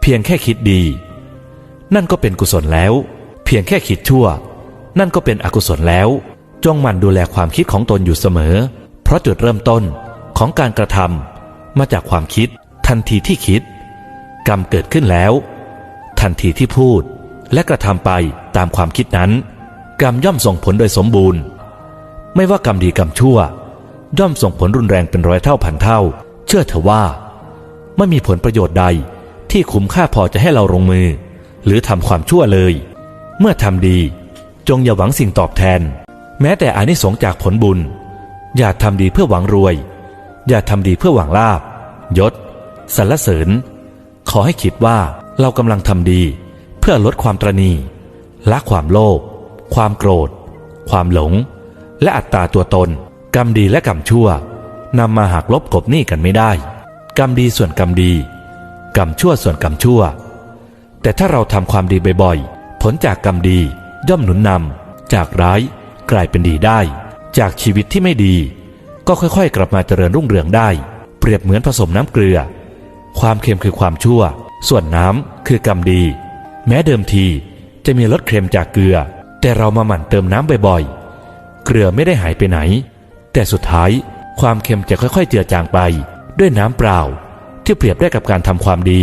เพียงแค่คิดดี นั่นก็เป็นกุศลแล้ว เพียงแค่คิดชั่ว นั่นก็เป็นอกุศลแล้ว จงหมั่นดูแลความคิดของตนอยู่เสมอ เพราะจุดเริ่มต้นของการกระทำมาจากความคิด ทันทีที่คิด กรรมเกิดขึ้นแล้ว ทันทีที่พูดและกระทำไปตามความคิดนั้น กรรมย่อมส่งผลโดยสมบูรณ์ ไม่ว่ากรรมดีกรรมชั่ว ย่อมส่งผลรุนแรงเป็นร้อยเท่าพันเท่า เชื่อเถอะว่า ไม่มีผลประโยชน์ใด ที่คุ้มค่าพอจะให้เราลงมือ หรือทำความชั่วเลย เมื่อทำดี จงอย่าหวังสิ่งตอบแทน แม้แต่อานิสงส์จากผลบุญ อย่าทำดีเพื่อหวังรวย อย่าทำดีเพื่อหวังลาบยศสรรเสริญ ขอให้คิดว่าเรากำลังทำดี เพื่อลดความตรณีละความโลภความโกรธ ความหลง และอัตตาตัวตน กรรมดีและกรรมชั่วนำมาหักลบกบหนี้กันไม่ได้ กรรมดีส่วนกรรมดี กรรมชั่วส่วนกรรมชั่ว แต่ถ้าเราทำความดีบ่อยๆ ผลจากกรรมดีย่อมหนุนนำจากร้ายกลายเป็นดีได้ จากชีวิตที่ไม่ดี ก็ค่อยๆ กลับมาเจริญรุ่งเรืองได้ เปรียบเหมือนผสมน้ำเกลือ ความเค็มคือความชั่ว ส่วนน้ำคือกรรมดี แม้เดิมทีจะมีรสเค็มจากเกลือ แต่เรามาหมั่นเติมน้ำบ่อยๆ เกลือไม่ได้หายไปไหน แต่สุดท้ายความเค็มจะค่อยๆ เจือจางไปด้วยน้ำเปล่า ที่เปรียบได้กับการทำความดี